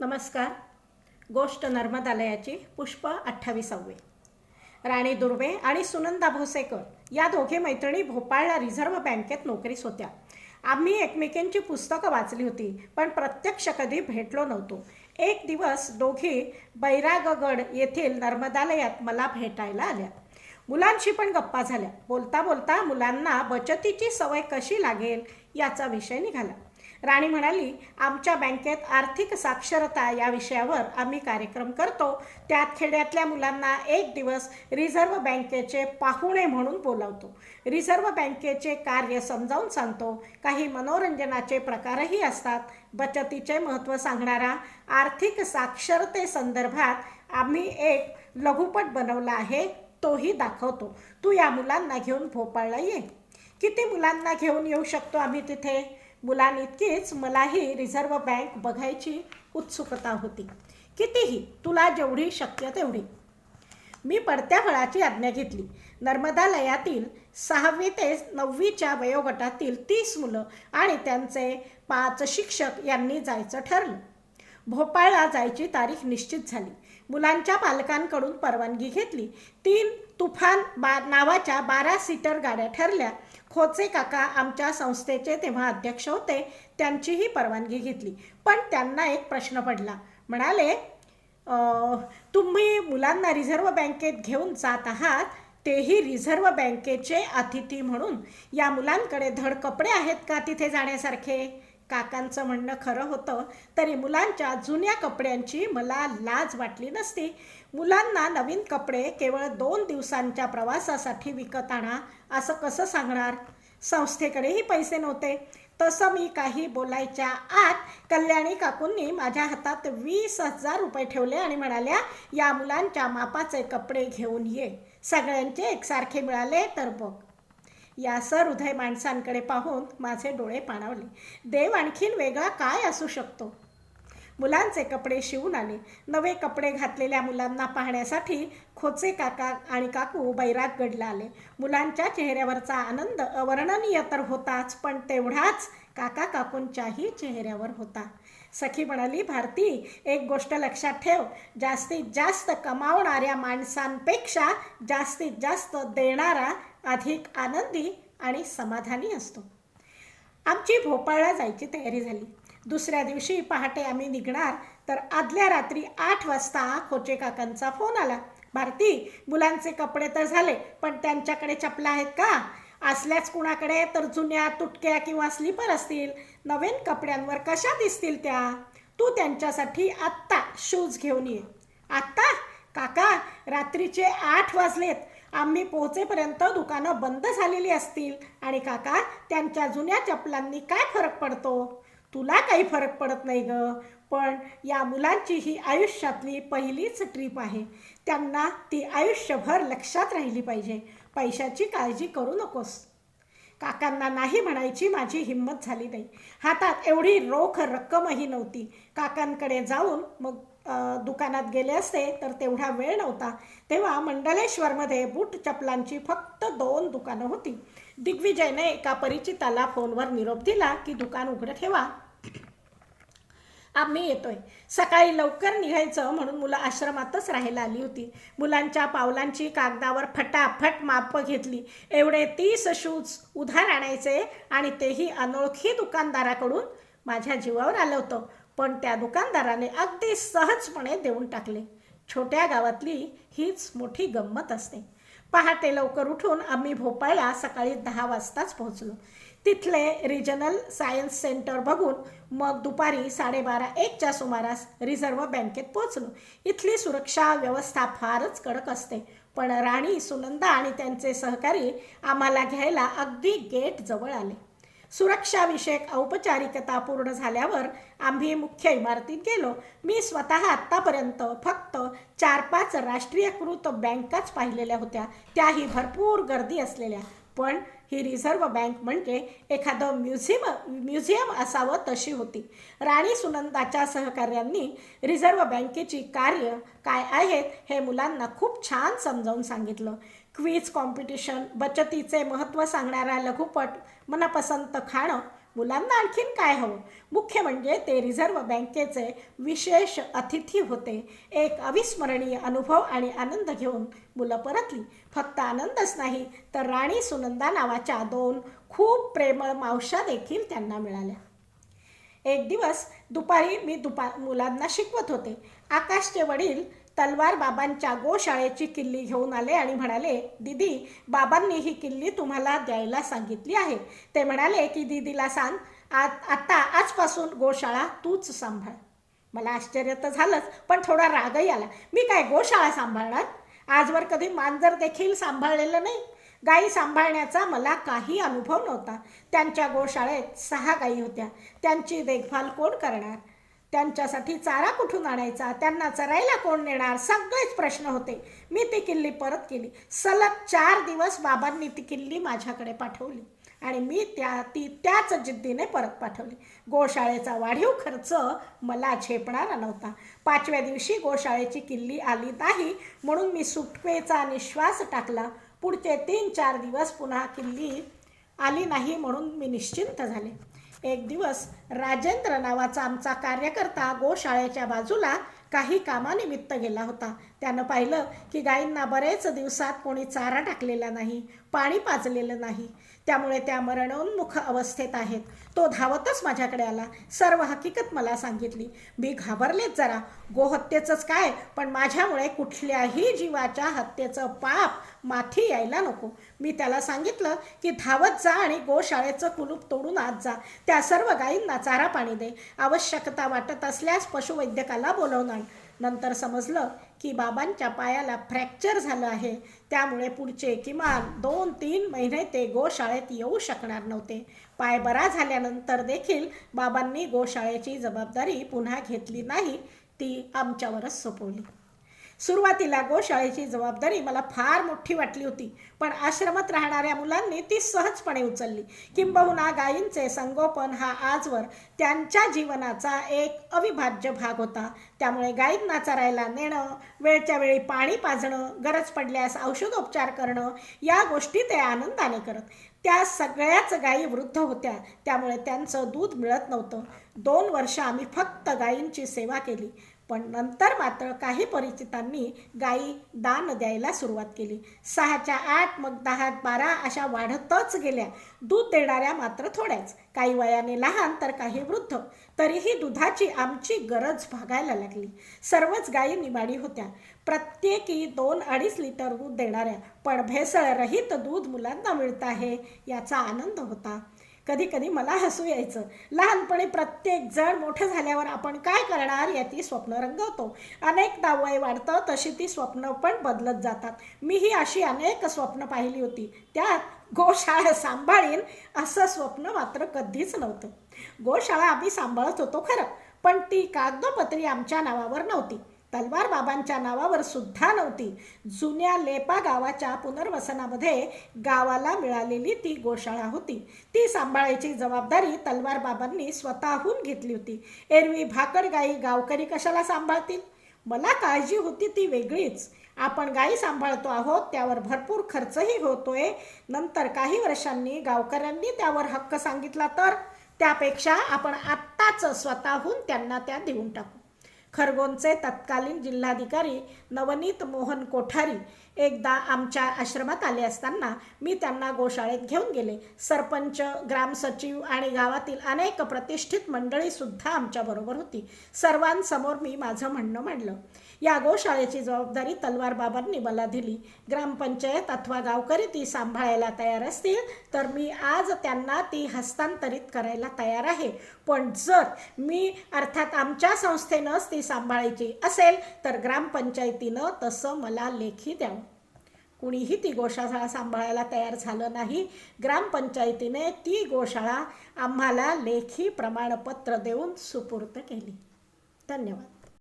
नमस्कार. गोष्ट नर्मदालयाची पुष्प अठ्ठावीसावे. राणी दुर्वे आणि सुनंदा भोसेकर या दोघे मैत्रिणी भोपाळला रिझर्व्ह बँकेत नोकरीस होत्या. आम्ही एकमेकींची पुस्तकं वाचली होती पण प्रत्यक्ष कधी भेटलो नव्हतो. एक दिवस दोघी बैरागगड येथील नर्मदालयात मला भेटायला आल्या. मुलांशी पण गप्पा झाल्या. बोलता बोलता मुलांना बचतीची सवय कशी लागेल याचा विषय निघाला. राणी म्हणाली आमच्या बँकेत आर्थिक साक्षरता या विषयावर आम्ही कार्यक्रम करतो. त्यात खेड्यातल्या मुलांना एक दिवस रिझर्व्ह बँकेचे पाहुणे म्हणून बोलावतो. रिझर्व्ह बँकेचे कार्य समजावून सांगतो. काही मनोरंजनाचे प्रकारही असतात. बचतीचे महत्त्व सांगणारा आर्थिक साक्षरते संदर्भात आम्ही एक लघुपट बनवला आहे. तोही दाखवतो. तू या मुलांना घेऊन भोपाळला ये. किती मुलांना घेऊन येऊ शकतो आम्ही तिथे? मुलांइतकीच मलाही रिझर्व्ह बँक बघायची उत्सुकता होती. कितीही तुला जेवढी शक्य तेवढी. मी पडत्या फळाची आज्ञा घेतली. नर्मदालयातील सहावी ते नववीच्या वयोगटातील तीस मुलं आणि त्यांचे पाच शिक्षक यांनी जायचं ठरलं. भोपाळला जायची तारीख निश्चित झाली. मुलांच्या पालकांकडून परवानगी घेतली. तीन तुफान बा नावाच्या बारा सीटर गाड्या ठरल्या. खोचे काका आमच्या संस्थेचे तेव्हा अध्यक्ष होते त्यांचीही परवानगी घेतली. पण त्यांना एक प्रश्न पडला. म्हणाले तुम्ही मुलांना रिझर्व्ह बँकेत घेऊन जात आहात तेही रिझर्व्ह बँकेचे अतिथी म्हणून. या मुलांकडे धड कपडे आहेत का तिथे जाण्यासारखे? काकांचं म्हणणं खरं होतं तरी मुलांच्या जुन्या कपड्यांची मला लाज वाटली नसती. मुलांना नवीन कपडे केवळ दोन दिवसांच्या प्रवासासाठी विकत आणा असं कसं सांगणार? संस्थेकडेही पैसे नव्हते. तसं मी काही बोलायच्या आत कल्याणी काकूंनी माझ्या हातात वीस हजार रुपये ठेवले आणि म्हणाल्या या मुलांच्या मापाचे कपडे घेऊन ये. सगळ्यांचे एकसारखे मिळाले तर बघ. या हृदय माणसांकडे पाहून माझे डोळे पाणावले. देव आणखीन वेगळा काय असू शकतो? मुलांचे कपडे शिवून आले. नवे कपडे घातलेल्या मुलांना पाहण्यासाठी खोचे काका आणि काकू बैरागगडला आले. मुलांच्या चेहऱ्यावरचा आनंद अवर्णनीय तर होताच पण तेवढाच काका काकूंच्याही चेहऱ्यावर होता. सखी म्हणाली भारती एक गोष्ट लक्षात ठेव. जास्तीत जास्त कमावणाऱ्या माणसांपेक्षा जास्तीत जास्त देणारा अधिक आनंदी आणि समाधानी असतो. आमची भोपाळला जायची तयारी झाली. दुसऱ्या दिवशी पहाटे आम्ही निघणार तर आदल्या रात्री आठ वाजता खोचे काकांचा फोन आला. भारती मुलांचे कपडे तर झाले पण त्यांच्याकडे चपला आहेत का? असल्याच कुणाकडे? तर जुन्या तुटक्या किंवा स्लीपर असतील. नवीन कपड्यांवर कशा दिसतील त्या? तू त्यांच्यासाठी आत्ता शूज घेऊन ये. आत्ता? काका रात्रीचे आठ वाजलेत. आम्ही पोहोचेपर्यंत दुकानं बंद झालेली असतील. आणि काका त्यांच्या जुन्या चपलांनी काय फरक पडतो? तुला काही फरक पडत नाही ग. पण या मुलांची ही आयुष्यातली पहिलीच ट्रीप आहे. त्यांना ती आयुष्यभर लक्षात राहिली पाहिजे. पैशाची काळजी करू नकोस. काकांना नाही म्हणायची माझी हिंमत झाली नाही. हातात एवढी रोख रक्कमही नव्हती. काकांकडे जाऊन मग दुकानात गेले असते तर तेवढा वेळ नव्हता. तेव्हा मंडलेश्वरमध्ये बूट चपलांची फक्त दोन दुकानं होती. दिग्विजयने एका परिचिताला फोनवर निरोप दिला की दुकान उघडं ठेवा. आम्ही येतोय. सकाळी लवकर निघायचं म्हणून मुलं आश्रमातच राहायला आली होती. मुलांच्या पावलांची कागदावर फटाफट माप घेतली. एवढे तीस शूज उधार आणायचे आणि तेही अनोळखी दुकानदाराकडून माझ्या जीवावर आलं होतं. पण त्या दुकानदाराने अगदी सहजपणे देऊन टाकले. छोट्या गावातली हीच मोठी गंमत असते. पहाटे लवकर उठून आम्ही भोपाळला सकाळी दहा वाजताच पोहोचलो. तिथले रिजनल सायन्स सेंटर बघून मग दुपारी साडेबारा एकच्या सुमारास रिझर्व्ह बँकेत पोहोचलो. इथली सुरक्षा व्यवस्था फारच कडक असते. पण राणी सुनंदा आणि त्यांचे सहकारी आम्हाला घ्यायला अगदी गेट जवळ आले. सुरक्षाविषयक औपचारिकता पूर्ण झाल्यावर आम्ही मुख्य इमारतीत गेलो. मी स्वतः आत्तापर्यंत फक्त चार पाच राष्ट्रीयकृत बँकाच पाहिलेल्या होत्या. त्याही भरपूर गर्दी असलेल्या. पण ही रिझर्व्ह बँक म्हणजे एखादं म्युझियम म्युझियम असावं तशी होती. राणी सुनंदाच्या सहकार्यांनी रिझर्व्ह बँकेची कार्य काय आहेत हे मुलांना खूप छान समजावून सांगितलं. क्वीज कॉम्पिटिशन बचतीचे महत्त्व सांगणारा लघुपट मनपसंत खाणं मुलांना आणखीन काय हवं? मुख्य म्हणजे ते रिझर्व्ह बँकेचे विशेष अतिथी होते. एक अविस्मरणीय अनुभव आणि आनंद घेऊन मुलं परतली. फक्त आनंदच नाही तर राणी सुनंदा नावाच्या दोन खूप प्रेमळ मावशा देखील त्यांना मिळाल्या. एक दिवस दुपारी मी दुपा मुलांना शिकवत होते. आकाशचे वडील तलवार बाबांच्या गोशाळेची किल्ली घेऊन आले आणि म्हणाले दीदी बाबांनी ही किल्ली तुम्हाला द्यायला सांगितली आहे. ते म्हणाले की दीदीला सांग आज आता आजपासून गोशाळा तूच सांभाळ. मला आश्चर्य तर झालंच पण थोडा रागही आला. मी काय गोशाळा सांभाळणार? आजवर कधी मांजर देखील सांभाळलेलं नाही. गाई सांभाळण्याचा मला काही अनुभव नव्हता. त्यांच्या गोशाळेत सहा गायी होत्या. त्यांची देखभाल कोण करणार? त्यांच्यासाठी चारा कुठून आणायचा? त्यांना चरायला कोण नेणार? सगळेच प्रश्न होते. मी ती किल्ली परत केली. सलग चार दिवस बाबांनी ती किल्ली माझ्याकडे पाठवली. आणि मी त्या ती त्याच जिद्दीने परत पाठवली. गोशाळेचा वाढीव खर्च मला झेपणारा नव्हता. पाचव्या दिवशी गोशाळेची किल्ली आली नाही म्हणून मी सुटकेचा निश्वास टाकला. पुढचे तीन चार दिवस पुन्हा किल्ली आली नाही म्हणून मी निश्चिंत झाले. एक दिवस राजेंद्र नावाचा आमचा कार्यकर्ता गोशाळेच्या बाजूला काही कामानिमित्त गेला होता. त्यानं पाहिलं की गायींना बरेच दिवसात कोणी चारा टाकलेला नाही पाणी पाजलेलं नाही. त्यामुळे त्या मरणोन्मुख अवस्थेत आहेत. तो धावतच माझ्याकडे आला. सर्व हकीकत मला सांगितली. मी घाबरलेच जरा. गोहत्येचंच काय? पण माझ्यामुळे कुठल्याही जीवाच्या हत्येचं पाप माथी यायला नको. मी त्याला सांगितलं की धावत जा आणि गोशाळेचं कुलूप तोडून आत जा. त्या सर्व गायींना चारा पाणी दे. आवश्यकता वाटत असल्यास पशुवैद्यकाला बोलवून आण नंतर समजलं की बाबांच्या पायाला फ्रॅक्चर झालं आहे. त्यामुळे पुढचे किमान दोन तीन महिने ते गोशाळेत येऊ शकणार नव्हते. पाय बरा झाल्यानंतर देखील बाबांनी गोशाळेची जबाबदारी पुन्हा घेतली नाही. ती आमच्यावरच सोपवली. सुरुवातीला गोशाळेची जबाबदारी मला फार मोठी वाटली होती पण आश्रमात राहणाऱ्या मुलांनी ती सहजपणे उचलली. किंबहुना गायींचे संगोपन हा आजवर त्यांच्या जीवनाचा एक अविभाज्य भाग होता. त्यामुळे गायींना चरायला नेणं वेळच्या वेळी पाणी पाजणं गरज पडल्यास औषधोपचार करणं या गोष्टी ते आनंदाने करत. त्या सगळ्याच गायी वृद्ध होत्या. त्यामुळे त्यांचं दूध मिळत नव्हतं. दोन वर्ष आम्ही फक्त गायींची सेवा केली. पण नंतर मात्र काही परिचितांनी गायी दान द्यायला सुरुवात केली. सहाच्या आठ मग दहा बारा अशा वाढतच गेल्या. दूध देणाऱ्या मात्र थोड्याच. काही वयाने लहान तर काही वृद्ध. तरीही दुधाची आमची गरज भागायला लागली. सर्वच गायी निवाडी होत्या. प्रत्येकी दोन अडीच लिटर दूध देणाऱ्या पण भेसळरहित दूध मुलांना मिळत आहे याचा आनंद होता. कधी कधी मला हसू यायचं. लहानपणी प्रत्येक जण मोठं झाल्यावर आपण काय करणार याची स्वप्न रंगवतो. अनेकदा वय वाढतं तशी ती स्वप्न पण बदलत जातात. मीही अशी अनेक स्वप्न पाहिली होती. त्यात गोशाळा सांभाळीन असं स्वप्न मात्र कधीच नव्हतं. गोशाळा आम्ही सांभाळत होतो खरं पण ती कागदोपत्री आमच्या नावावर नव्हती. तलवार बाबांच्या नावावर सुद्धा नव्हती. जुन्या लेपा गावाच्या पुनर्वसनामध्ये गावाला मिळालेली ती गोशाळा होती. ती सांभाळायची जबाबदारी तलवार बाबांनी स्वतःहून घेतली होती. एरवी भाकड गाई गावकरी कशाला सांभाळतील? मला काळजी होती ती वेगळीच. आपण गायी सांभाळतो आहोत त्यावर भरपूर खर्चही होतोय. नंतर काही वर्षांनी गावकऱ्यांनी त्यावर हक्क सांगितला तर? त्यापेक्षा आपण आत्ताच स्वतःहून त्यांना त्या देऊन टाकू. खरगोनचे तत्कालीन जिल्हाधिकारी नवनीत मोहन कोठारी एकदा आमच्या आश्रमात आले असताना मी त्यांना गोशाळेत घेऊन गेले. सरपंच ग्रामसचिव आणि गावातील अनेक प्रतिष्ठित मंडळीसुद्धा आमच्याबरोबर होती. सर्वांसमोर मी माझं म्हणणं मांडलं. या गोशाळेची जबाबदारी तलवार बाबांनी मला दिली. ग्रामपंचायत अथवा गावकरी ती सांभाळायला तयार असतील तर मी आज त्यांना ती हस्तांतरित करायला तयार आहे. पण जर मी अर्थात आमच्या संस्थेनंच ती सांभाळायची असेल तर ग्रामपंचायतीनं तसं मला लेखी द्यावं. कुणीही ती गोशाळा सांभाळायला तयार झालं नाही. ग्रामपंचायतीने ती गोशाळा आम्हाला लेखी प्रमाणपत्र देऊन सुपूर्द केली. धन्यवाद.